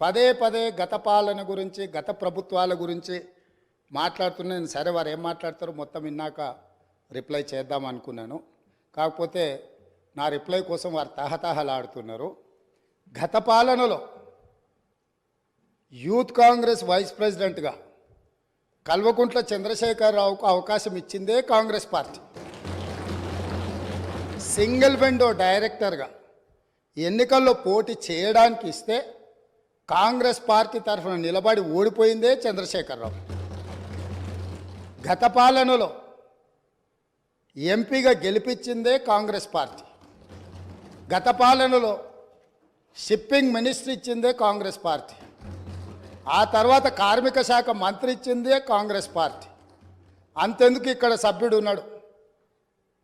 పదే పదే గత పాలన గురించి గత ప్రభుత్వాల గురించి మాట్లాడుతున్నాను సరే వారు ఏం మాట్లాడతారో మొత్తం విన్నాక రిప్లై చేద్దాం అనుకున్నాను. కాకపోతే నా రిప్లై కోసం వారు తహతహలాడుతున్నారు. గత పాలనలో యూత్ కాంగ్రెస్ వైస్ ప్రెసిడెంట్గా కల్వకుంట్ల చంద్రశేఖరరావుకు అవకాశం ఇచ్చిందే కాంగ్రెస్ పార్టీ. సింగిల్ విండో డైరెక్టర్గా ఎన్నికల్లో పోటీ చేయడానికి ఇస్తే కాంగ్రెస్ పార్టీ తరఫున నిలబడి ఓడిపోయిందే చంద్రశేఖరరావు. గత పాలనలో ఎంపీగా గెలిపించిందే కాంగ్రెస్ పార్టీ. గత పాలనలో షిప్పింగ్ మినిస్టర్ ఇచ్చిందే కాంగ్రెస్ పార్టీ. ఆ తర్వాత కార్మిక శాఖ మంత్రి ఇచ్చిందే కాంగ్రెస్ పార్టీ. అంతెందుకు ఇక్కడ సభ్యుడు ఉన్నాడు?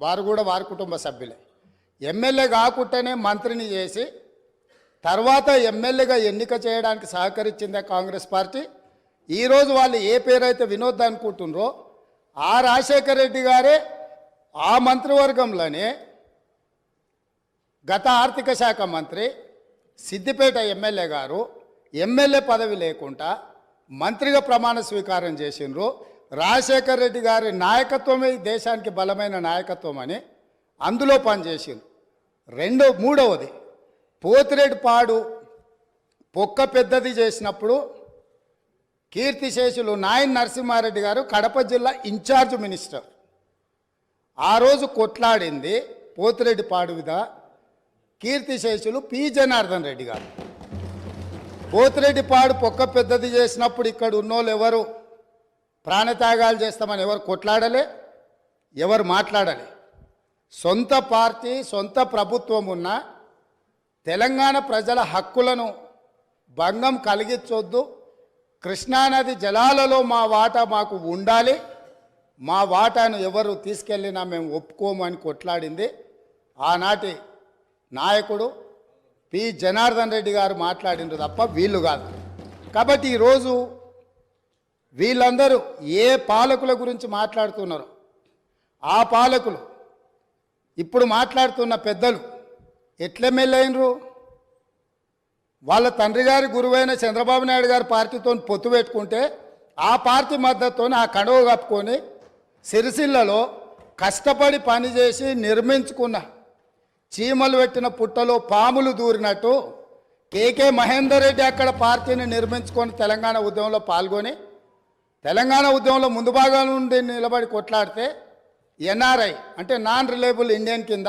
వారు కూడా వారి కుటుంబ సభ్యులే. ఎమ్మెల్యే కాకుండానే మంత్రిని చేసి తర్వాత ఎమ్మెల్యేగా ఎన్నిక చేయడానికి సహకరించిందే కాంగ్రెస్ పార్టీ. ఈరోజు వాళ్ళు ఏ పేరైతే వినోద్ అనుకుంటున్నారో ఆ రాజశేఖర రెడ్డి గారే ఆ మంత్రివర్గంలోనే గత ఆర్థిక శాఖ మంత్రి సిద్దిపేట ఎమ్మెల్యే గారు ఎమ్మెల్యే పదవి లేకుండా మంత్రిగా ప్రమాణ స్వీకారం చేసిండ్రు. రాజశేఖర్ రెడ్డి గారి నాయకత్వమే దేశానికి బలమైన నాయకత్వం అని అందులో పనిచేసిండ్రు. రెండో మూడవది పోతిరెడ్డి పాడు పొక్క పెద్దది చేసినప్పుడు కీర్తిశేషులు నాయన్ నరసింహారెడ్డి గారు కడప జిల్లా ఇన్ఛార్జ్ మినిస్టర్. ఆ రోజు కొట్లాడింది పోతిరెడ్డి పాడు మీద కీర్తిశేషులు పి జనార్దన్ రెడ్డి గారు. పోతిరెడ్డి పాడు పొక్క పెద్దది చేసినప్పుడు ఇక్కడ ఉన్నోళ్ళు ఎవరు? ప్రాణత్యాగాలు చేస్తామని ఎవరు కొట్లాడలే? ఎవరు మాట్లాడలే? సొంత పార్టీ సొంత ప్రభుత్వం ఉన్న తెలంగాణ ప్రజల హక్కులను భంగం కలిగించొద్దు. కృష్ణానది జలాలలో మా వాటా మాకు ఉండాలి. మా వాటాను ఎవరు తీసుకెళ్ళినా మేము ఒప్పుకోము అని కొట్లాడింది. ఆనాటి నాయకుడు పి. జనార్దన్ రెడ్డి గారు మాట్లాడిండ్రు తప్ప వీళ్ళు కాదు. కాబట్టి ఈరోజు వీళ్ళందరూ ఏ పాలకుల గురించి మాట్లాడుతున్నారు? ఆ పాలకులు ఇప్పుడు మాట్లాడుతున్న పెద్దలు ఎట్లెమ్మెల్యేనరు వాళ్ళ తండ్రి గారి గురువైన చంద్రబాబు నాయుడు గారి పార్టీతో పొత్తు పెట్టుకుంటే ఆ పార్టీ మద్దతుతో ఆ కడవ కప్పుకొని సిరిసిల్లలో కష్టపడి పనిచేసి నిర్మించుకున్న చీమలు పెట్టిన పుట్టలో పాములు దూరినట్టు కేకే మహేందర్ రెడ్డి అక్కడ పార్టీని నిర్మించుకొని తెలంగాణ ఉద్యమంలో పాల్గొని తెలంగాణ ఉద్యమంలో ముందు భాగం నుండి నిలబడి కొట్లాడితే ఎన్ఆర్ఐ అంటే నాన్ రిలయబుల్ ఇండియన్ కింద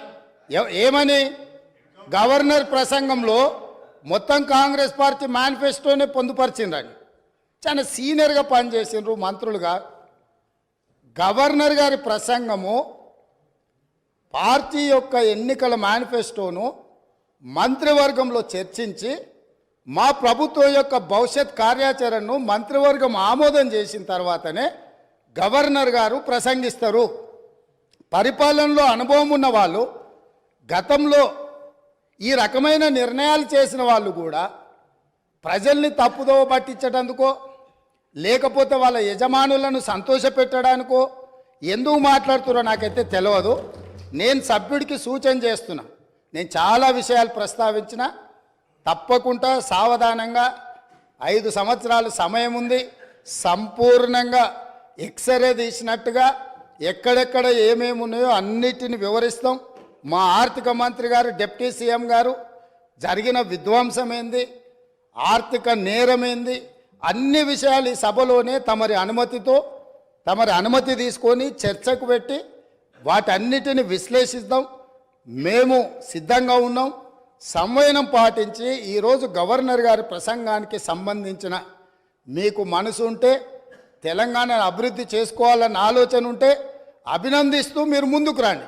ఏమని? గవర్నర్ ప్రసంగంలో మొత్తం కాంగ్రెస్ పార్టీ మేనిఫెస్టోనే పొందుపరిచిందని చాలా సీనియర్గా పనిచేసిండ్రు మంత్రులుగా. గవర్నర్ గారి ప్రసంగము పార్టీ యొక్క ఎన్నికల మేనిఫెస్టోను మంత్రివర్గంలో చర్చించి మా ప్రభుత్వం యొక్క భవిష్యత్ కార్యాచరణను మంత్రివర్గం ఆమోదం చేసిన తర్వాతనే గవర్నర్ గారు ప్రసంగిస్తారు. పరిపాలనలో అనుభవం ఉన్న వాళ్ళు గతంలో ఈ రకమైన నిర్ణయాలు చేసిన వాళ్ళు కూడా ప్రజల్ని తప్పుదోవ పట్టించడానికో లేకపోతే వాళ్ళ యజమానులను సంతోషపెట్టడానికో ఎందుకు మాట్లాడుతున్నారో నాకైతే తెలియదు నేను సభ్యుడికి సూచన చేస్తున్నా. నేను చాలా విషయాలు ప్రస్తావించిన తప్పకుండా సావధానంగా ఐదు సంవత్సరాలు సమయం ఉంది. సంపూర్ణంగా ఎక్స్రే తీసినట్టుగా ఎక్కడెక్కడ ఏమేమి ఉన్నాయో అన్నిటిని వివరిస్తాం. మా ఆర్థిక మంత్రి గారు డిప్యూటీ సీఎం గారు జరిగిన విధ్వంసం ఏంది ఆర్థిక నేరమేంది అన్ని విషయాలు ఈ సభలోనే తమరి అనుమతితో తమరి అనుమతి తీసుకొని చర్చకు పెట్టి వాటన్నిటిని విశ్లేషిద్దాం. మేము సిద్ధంగా ఉన్నాం. సంవయనం పాటించి ఈరోజు గవర్నర్ గారి ప్రసంగానికి సంబంధించిన మీకు మనసు ఉంటే తెలంగాణను అభివృద్ధి చేసుకోవాలన్న ఆలోచన ఉంటే అభినందిస్తూ మీరు ముందుకు రండి.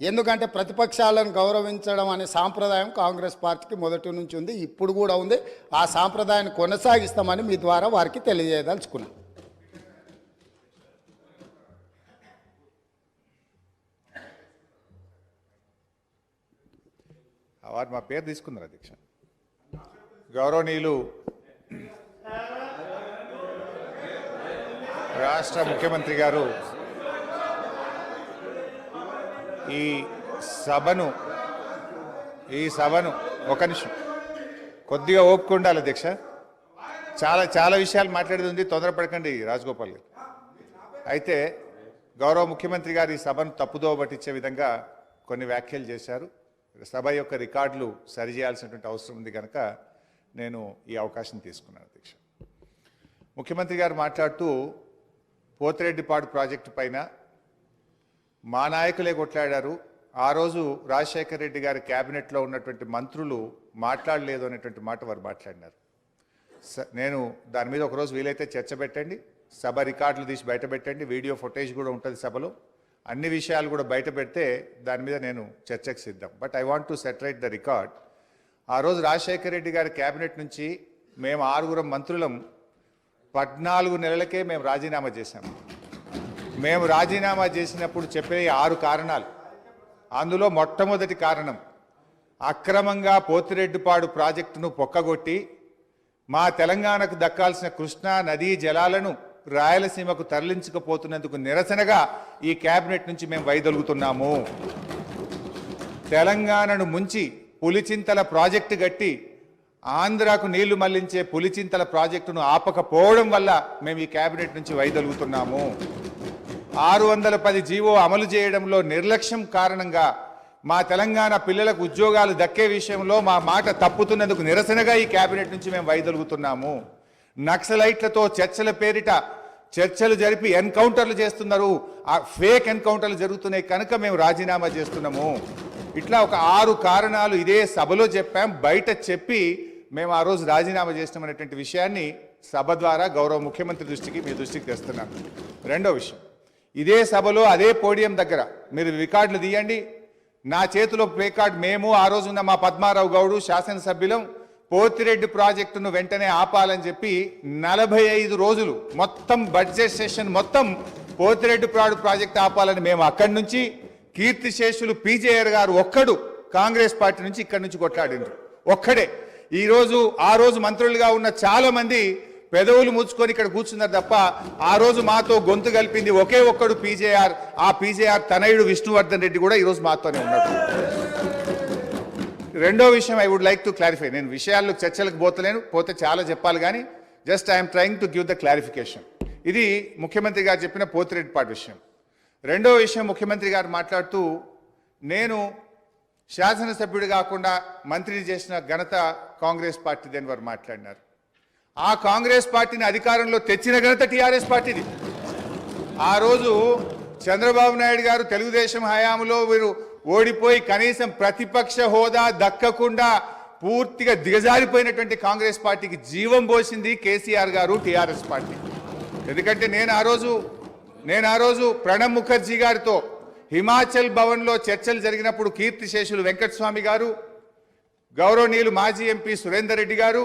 ఎందుకంటే ప్రతిపక్షాలను గౌరవించడం అనే సాంప్రదాయం కాంగ్రెస్ పార్టీకి మొదటి నుంచి ఉంది ఇప్పుడు కూడా ఉంది. ఆ సాంప్రదాయాన్ని కొనసాగిస్తామని మీ ద్వారా వారికి తెలియజేయదలుచుకున్నాం. వారు మా పేరు తీసుకున్నారు అధ్యక్ష. గౌరవనీయులు రాష్ట్ర ముఖ్యమంత్రి గారు ఈ సభను ఈ సభను ఒక నిమిషం. కొద్దిగా ఓపిక ఉండాలి అధ్యక్ష. చాలా చాలా విషయాలు మాట్లాడేది ఉంది. తొందరపడకండి రాజగోపాల్ గారు. అయితే గౌరవ ముఖ్యమంత్రి గారు ఈ సభను తప్పుదోవ పట్టించే విధంగా కొన్ని వ్యాఖ్యలు చేశారు. సభ యొక్క రికార్డులు సరిచేయాల్సినటువంటి అవసరం ఉంది కనుక నేను ఈ అవకాశం తీసుకున్నాను అధ్యక్ష. ముఖ్యమంత్రి గారు మాట్లాడుతూ పోతిరెడ్డిపాడు ప్రాజెక్టు పైన మా నాయకులే కొట్లాడారు. ఆ రోజు రాజశేఖర్ రెడ్డి గారి క్యాబినెట్లో ఉన్నటువంటి మంత్రులు మాట్లాడలేదు అనేటువంటి మాట వారు మాట్లాడినారు. స- నేను దాని మీద ఒకరోజు వీలైతే చర్చ పెట్టండి. సభ రికార్డులు తీసి బయట పెట్టండి. వీడియో ఫుటేజ్ కూడా ఉంటుంది సభలో. అన్ని విషయాలు కూడా బయట పెడితే దాని మీద నేను చర్చకు సిద్ధం. But I want to set right the record. ఆ రోజు రాజశేఖర రెడ్డి గారి క్యాబినెట్ నుంచి మేము ఆరుగురం మంత్రులం పద్నాలుగు నెలలకే మేము రాజీనామా చేశాము మేము రాజీనామా చేసినప్పుడు చెప్పే ఆరు కారణాలు. అందులో మొట్టమొదటి కారణం అక్రమంగా పోతిరెడ్డిపాడు ప్రాజెక్టును పొక్కగొట్టి మా తెలంగాణకు దక్కాల్సిన కృష్ణా నదీ జలాలను రాయలసీమకు తరలించకపోతున్నందుకు నిరసనగా ఈ కేబినెట్ నుంచి మేము వైదొలుగుతున్నాము. తెలంగాణను ముంచి పులిచింతల ప్రాజెక్టు గట్టి ఆంధ్రాకు నీళ్ళు మళ్ళించే పులిచింతల ప్రాజెక్టును ఆపకపోవడం వల్ల మేము ఈ కేబినెట్ నుంచి వైదొలుగుతున్నాము. ఆరు వందల పది జీవో అమలు చేయడంలో నిర్లక్ష్యం కారణంగా మా తెలంగాణ పిల్లలకు ఉద్యోగాలు దక్కే విషయంలో మా మాట తప్పుతున్నందుకు నిరసనగా ఈ కేబినెట్ నుంచి మేము వైదొలుగుతున్నాము. నక్సలైట్లతో చర్చల పేరిట చర్చలు జరిపి ఎన్కౌంటర్లు చేస్తున్నారు. ఆ ఫేక్ ఎన్కౌంటర్లు జరుగుతున్నాయి కనుక మేము రాజీనామా చేస్తున్నాము. ఇట్లా ఒక ఆరు కారణాలు ఇదే సభలో చెప్పాం. బయట చెప్పి మేము ఆ రోజు రాజీనామా చేసినామనేటువంటి విషయాన్ని సభ ద్వారా గౌరవ ముఖ్యమంత్రి దృష్టికి మీ దృష్టికి తెస్తున్నాను. రెండో విషయం. ఇదే సభలో అదే పోడియం దగ్గర మీరు రికార్డులు తీయండి. నా చేతిలో ప్లే కార్డ్ మేము ఆ రోజు ఉన్న మా పద్మారావు గౌడు శాసనసభ్యులం పోతిరెడ్డి ప్రాజెక్టును వెంటనే ఆపాలని చెప్పి నలభై ఐదు రోజులు మొత్తం బడ్జెట్ సెషన్ మొత్తం పోతిరెడ్డి ప్రాడు ప్రాజెక్ట్ ఆపాలని మేము అక్కడి నుంచి కీర్తిశేషులు పీజేఆర్ గారు ఒక్కడు కాంగ్రెస్ పార్టీ నుంచి ఇక్కడి నుంచి కొట్లాడిండ్రు. ఒక్కడే. ఈరోజు ఆ రోజు మంత్రులుగా ఉన్న చాలామంది పెదవులు ముచ్చుకొని ఇక్కడ కూర్చున్నారు తప్ప ఆ రోజు మాతో గొంతు కలిపింది ఒకే ఒక్కడు పీజేఆర్. ఆ పీజేఆర్ తనయుడు విష్ణువర్ధన్ రెడ్డి కూడా ఈరోజు మాతోనే ఉన్నాడు రెండో విషయం I would like to clarify. నేను విషయాల్లో చర్చలకు పోతలేను పోతే చాలా చెప్పాలి కానీ just I'm trying to give the clarification. ఇది ముఖ్యమంత్రి గారు చెప్పిన పోతిరెడ్డిపాటి విషయం. రెండో విషయం ముఖ్యమంత్రి గారు మాట్లాడుతూ నేను శాసనసభ్యుడు కాకుండా మంత్రిని చేసిన ఘనత కాంగ్రెస్ పార్టీ దేని వారు మాట్లాడినారు? ఆ కాంగ్రెస్ పార్టీని అధికారంలో తెచ్చిన ఘనత టీఆర్ఎస్ పార్టీది. ఆ రోజు చంద్రబాబు నాయుడు గారు తెలుగుదేశం హయాంలో వీరు ఓడిపోయి కనీసం ప్రతిపక్ష హోదా దక్కకుండా పూర్తిగా దిగజారిపోయినటువంటి కాంగ్రెస్ పార్టీకి జీవం పోసింది కేసీఆర్ గారు టీఆర్ఎస్ పార్టీ. ఎందుకంటే నేను ఆ రోజు నేను ఆ రోజు ప్రణబ్ ముఖర్జీ గారితో హిమాచల్ భవన్లో చర్చలు జరిగినప్పుడు కీర్తిశేషులు వెంకటస్వామి గారు గౌరవనీయులు మాజీ ఎంపీ సురేందర్ రెడ్డి గారు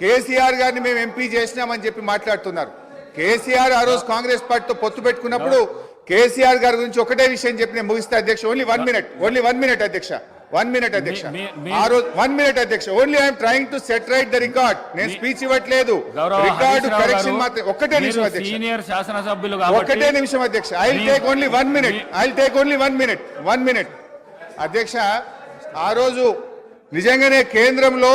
కేసీఆర్ గారిని మేము ఎంపీ చేసినామని చెప్పి మాట్లాడుతున్నారు. కేసీఆర్ ఆ రోజు కాంగ్రెస్ పార్టీతో పొత్తు పెట్టుకున్నప్పుడు కేసీఆర్ గారి గురించి ఒకటే విషయం చెప్పి నేను ముగిస్తా అధ్యక్ష. Only one minute only one minute అధ్యక్ష. వన్ మినిట్ అధ్యక్ష. ఆ రోజు వన్ మినిట్ అధ్యక్ష. Only I'm trying to set right the record నేను స్పీచ్ ఇవ్వట్లేదు. రికార్డు కరెక్షన్ మాత్రం ఒక్కటే నిమిషం అధ్యక్ష. కాబట్టి నిమిషం అధ్యక్ష. I take only one minute I take only one minute one minute అధ్యక్ష ఆ రోజు నిజంగానే కేంద్రంలో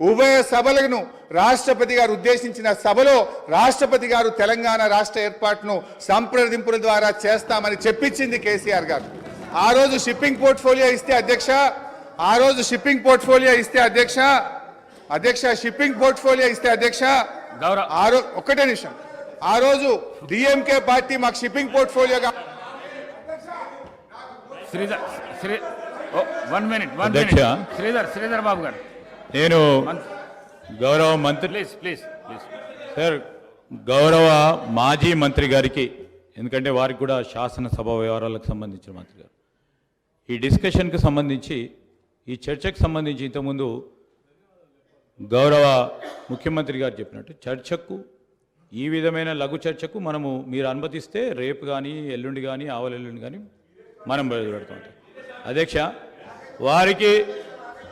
ఉభయ సభలను రాష్ట్రపతి గారు ఉద్దేశించిన సభలో రాష్ట్రపతి గారు తెలంగాణ రాష్ట్ర ఏర్పాటును సంప్రదింపుల ద్వారా చేస్తామని చెప్పించింది కేసీఆర్ గారు. ఆ రోజు షిప్పింగ్ పోర్ట్ఫోలియో ఇస్తే అధ్యక్ష ఆ రోజు షిప్పింగ్ పోర్ట్ఫోలియో ఇస్తే అధ్యక్ష అధ్యక్ష షిప్పింగ్ పోర్ట్ఫోలియో ఇస్తే అధ్యక్ష గౌరవ ఆ రోజు ఒక్కటే నిమిషం. ఆ రోజు డిఎంకే పార్టీ మాకు shipping పోర్ట్ఫోలియోగా Sridhar Sri one minute one అధ్యక్ష. మినిట్. శ్రీధర్ శ్రీధర్ బాబు గారు. నేను గౌరవ మంత్రి ప్లీజ్ ప్లీజ్ ప్లీజ్ సార్ గౌరవ మాజీ మంత్రి గారికి ఎందుకంటే వారికి కూడా శాసనసభ వ్యవహారాలకు సంబంధించిన మంత్రి గారు. ఈ డిస్కషన్కి సంబంధించి ఈ చర్చకు సంబంధించి ఇంతకుముందు గౌరవ ముఖ్యమంత్రి గారు చెప్పినట్టు చర్చకు ఈ విధమైన లఘు చర్చకు మనము మీరు అనుమతిస్తే రేపు కానీ ఎల్లుండి కానీ ఆవలెల్లుండి కానీ మనం బయలుపెడతాం అధ్యక్ష వారికి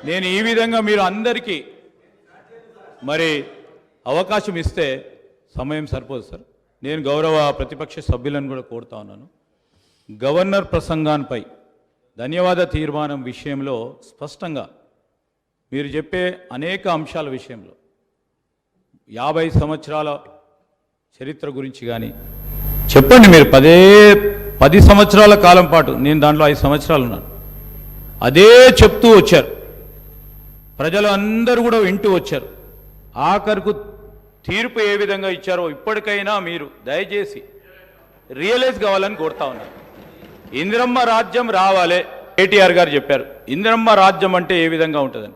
నేను ఈ విధంగా మీరు అందరికీ మరి అవకాశం ఇస్తే సమయం సరిపోదు సార్. నేను గౌరవ ప్రతిపక్ష సభ్యులను కూడా కోరుతా ఉన్నాను. గవర్నర్ ప్రసంగాన్పై ధన్యవాద తీర్మానం విషయంలో స్పష్టంగా మీరు చెప్పే అనేక అంశాల విషయంలో యాభై సంవత్సరాల చరిత్ర గురించి కానీ చెప్పండి మీరు. పదే పది సంవత్సరాల కాలం పాటు నేను దాంట్లో ఐదు సంవత్సరాలు ఉన్నాను. అదే చెప్తూ వచ్చారు. ప్రజలు అందరూ కూడా వింటూ వచ్చారు. ఆఖరుకు తీర్పు ఏ విధంగా ఇచ్చారో ఇప్పటికైనా మీరు దయచేసి రియలైజ్ కావాలని కోరుతా ఉన్నారు ఇందిరమ్మ రాజ్యం రావాలే కేటీఆర్ గారు చెప్పారు. ఇందిరమ్మ రాజ్యం అంటే ఏ విధంగా ఉంటుందని.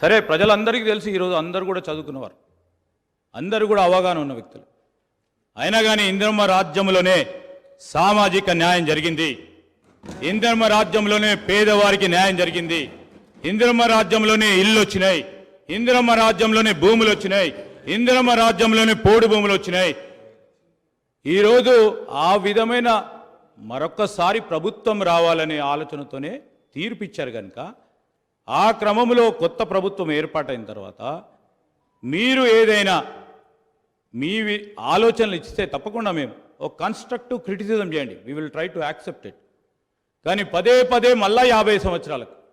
సరే ప్రజలందరికీ తెలిసి ఈరోజు అందరూ కూడా చదువుకున్నవారు. అందరూ కూడా అవగాహన ఉన్న వ్యక్తులు. అయినా కానీ ఇందిరమ్మ రాజ్యంలోనే సామాజిక న్యాయం జరిగింది. ఇందిరమ్మ రాజ్యంలోనే పేదవారికి న్యాయం జరిగింది. ఇందిరమ్మ రాజ్యంలోనే ఇల్లు వచ్చినాయి. ఇందిరమ్మ రాజ్యంలోనే భూములు వచ్చినాయి. ఇందిరమ్మ రాజ్యంలోనే పోడు భూములు వచ్చినాయి. ఈరోజు ఆ విధమైన మరొక్కసారి ప్రభుత్వం రావాలనే ఆలోచనతోనే తీర్పిచ్చారు కనుక ఆ క్రమంలో కొత్త ప్రభుత్వం ఏర్పాటైన తర్వాత మీరు ఏదైనా మీ ఆలోచనలు ఇస్తే తప్పకుండా మేము ఒక కన్స్ట్రక్టివ్ క్రిటిసిజం చేయండి. We will try to accept it కానీ పదే పదే మళ్ళా యాభై సంవత్సరాలకు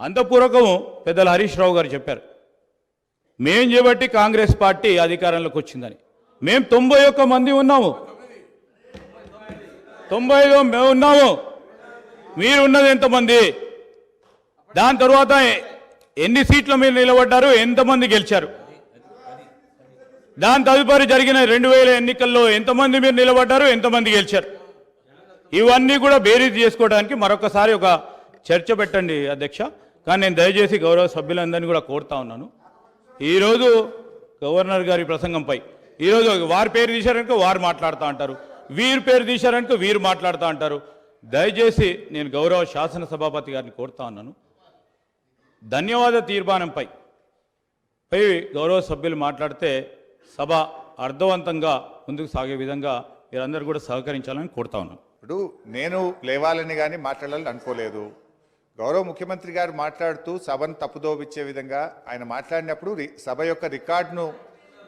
అంతపూర్వకం పెద్దల హరీష్ రావు గారు చెప్పారు. మేం చేపట్టి కాంగ్రెస్ పార్టీ అధికారంలోకి వచ్చిందని. మేం తొంభై ఒక్క మంది ఉన్నాము. తొంభై ఐదు మేము ఉన్నాము. మీరు ఉన్నది ఎంతమంది? దాని తర్వాత ఎన్ని సీట్లు మీరు నిలబడ్డారు? ఎంతమంది గెలిచారు? దాని తదుపరి జరిగిన రెండు వేల ఎన్నికల్లో ఎంతమంది మీరు నిలబడ్డారు? ఎంతమంది గెలిచారు? ఇవన్నీ కూడా బేరీజ్ చేసుకోవడానికి మరొకసారి ఒక చర్చ పెట్టండి అధ్యక్ష. కానీ నేను దయచేసి గౌరవ సభ్యులందరినీ కూడా కోరుతా ఉన్నాను. ఈరోజు గవర్నర్ గారి ప్రసంగంపై ఈరోజు వారి పేరు తీశారనుకో వారు మాట్లాడుతూ అంటారు. వీరి పేరు తీశారనుకో వీరు మాట్లాడుతూ అంటారు. దయచేసి నేను గౌరవ శాసన సభాపతి గారిని కోరుతా ఉన్నాను. ధన్యవాద తీర్మానంపై పై గౌరవ సభ్యులు మాట్లాడితే సభ అర్థవంతంగా ముందుకు సాగే విధంగా మీరందరూ కూడా సహకరించాలని కోరుతా ఉన్నాను. ఇప్పుడు నేను లేవాలని కానీ మాట్లాడాలని అనుకోలేదు. గౌరవ ముఖ్యమంత్రి గారు మాట్లాడుతూ సభను తప్పుదోవిచ్చే విధంగా ఆయన మాట్లాడినప్పుడు రి- సభ యొక్క రికార్డును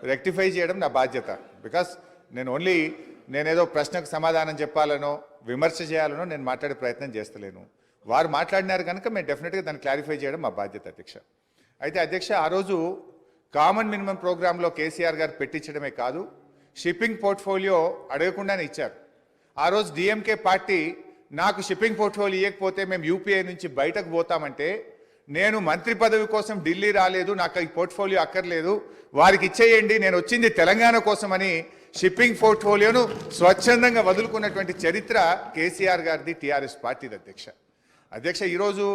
రెక్టిఫై చేయడం నా బాధ్యత. బికాస్ నేను ఓన్లీ నేనేదో ప్రశ్నకు సమాధానం చెప్పాలనో విమర్శ చేయాలనో నేను మాట్లాడే ప్రయత్నం చేస్తలేను. వారు మాట్లాడినారు కనుక మేము డెఫినెట్గా దాన్ని క్లారిఫై చేయడం మా బాధ్యత అధ్యక్ష. అయితే అధ్యక్ష ఆ రోజు కామన్ మినిమం ప్రోగ్రాంలో కేసీఆర్ గారు పెట్టించడమే కాదు షిప్పింగ్ పోర్ట్ఫోలియో అడగకుండానే ఇచ్చారు. ఆ రోజు డిఎంకే పార్టీ నాకు షిప్పింగ్ పోర్ట్ఫోలియో ఇవ్వకపోతే మేము యూపీఐ నుంచి బయటకు పోతామంటే నేను మంత్రి పదవి కోసం ఢిల్లీ రాలేదు నాకు ఈ పోర్ట్ఫోలియో అక్కర్లేదు. వారికి ఇచ్చేయండి నేను వచ్చింది తెలంగాణ కోసమని షిప్పింగ్ పోర్ట్ఫోలియోను స్వచ్ఛందంగా వదులుకున్నటువంటి చరిత్ర కేసీఆర్ గారిది టీఆర్ఎస్ పార్టీది అధ్యక్ష. అధ్యక్ష ఈరోజు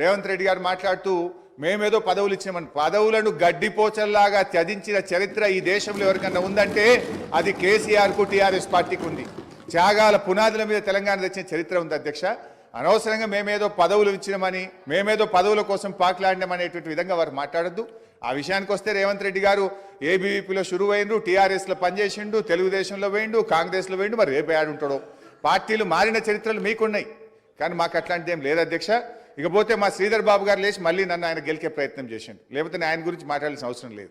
రేవంత్ రెడ్డి గారు మాట్లాడుతూ మేమేదో పదవులు ఇచ్చామని పదవులను గడ్డిపోచల్లాగా త్యజించిన చరిత్ర ఈ దేశంలో ఎవరికన్నా ఉందంటే అది కేసీఆర్కు టీఆర్ఎస్ పార్టీకి ఉంది. త్యాగాల పునాదుల మీద తెలంగాణ తెచ్చిన చరిత్ర ఉంది అధ్యక్ష. అనవసరంగా మేమేదో పదవులు ఇచ్చినామని మేమేదో పదవుల కోసం పాకులాడినామనేటువంటి విధంగా వారు మాట్లాడద్దు. ఆ విషయానికి వస్తే రేవంత్ రెడ్డి గారు ఏబీవీపీలో షురు టీఆర్ఎస్లో పనిచేసిండు తెలుగుదేశంలో వేయండు కాంగ్రెస్లో వేయండు మరి రేపు ఉంటాడో పార్టీలు మారిన చరిత్రలు మీకున్నాయి. కానీ మాకు అట్లాంటిది ఏం లేదు అధ్యక్ష. ఇకపోతే మా శ్రీధర్ బాబు గారు లేచి మళ్ళీ నన్ను ఆయన గెలికే ప్రయత్నం చేసిండు. లేకపోతే నేను ఆయన గురించి మాట్లాడాల్సిన అవసరం లేదు.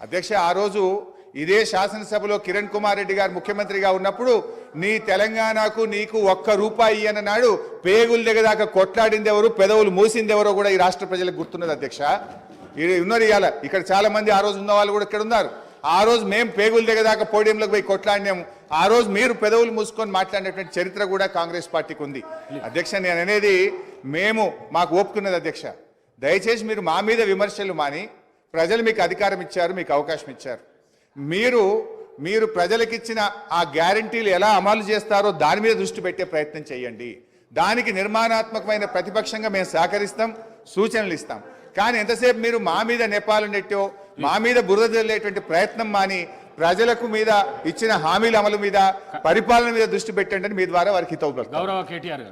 అధ్యక్ష ఆ రోజు ఇదే శాసనసభలో కిరణ్ కుమార్ రెడ్డి గారు ముఖ్యమంత్రిగా ఉన్నప్పుడు నీ తెలంగాణకు నీకు ఒక్క రూపాయి అన్నాడు పేగులు దగ్గరదాకా కొట్లాడింది ఎవరు పెదవులు మూసింది ఎవరో కూడా ఈ రాష్ట్ర ప్రజలకు గుర్తున్నది అధ్యక్ష. ఇది ఉన్నారు ఇవాళ ఇక్కడ చాలా మంది ఆ రోజు ఉన్న వాళ్ళు కూడా ఇక్కడ ఉన్నారు. ఆ రోజు మేము పేగులు దగ్గరదాకా పోడియంలోకి పోయి కొట్లాడినాము. ఆ రోజు మీరు పెదవులు మూసుకొని మాట్లాడినటువంటి చరిత్ర కూడా కాంగ్రెస్ పార్టీకి ఉంది. అధ్యక్ష నేను అనేది మేము మాకు ఒప్పుకున్నది అధ్యక్ష. దయచేసి మీరు మా మీద విమర్శలు మాని ప్రజలు మీకు అధికారం ఇచ్చారు మీకు అవకాశం ఇచ్చారు. మీరు మీరు ప్రజలకిచ్చిన ఆ గ్యారంటీలు ఎలా అమలు చేస్తారో దాని మీద దృష్టి పెట్టే ప్రయత్నం చేయండి. దానికి నిర్మాణాత్మకమైన ప్రతిపక్షంగా మేము సహకరిస్తాం సూచనలు ఇస్తాం. కానీ ఎంతసేపు మీరు మా మీద నెపాలు నెట్టో మా మీద బురద జల్లేటువంటి ప్రయత్నం మాని ప్రజలకు మీద ఇచ్చిన హామీల అమలు మీద పరిపాలన మీద దృష్టి పెట్టండి అని మీ ద్వారా వారికి హితవు గౌరవ కేటీఆర్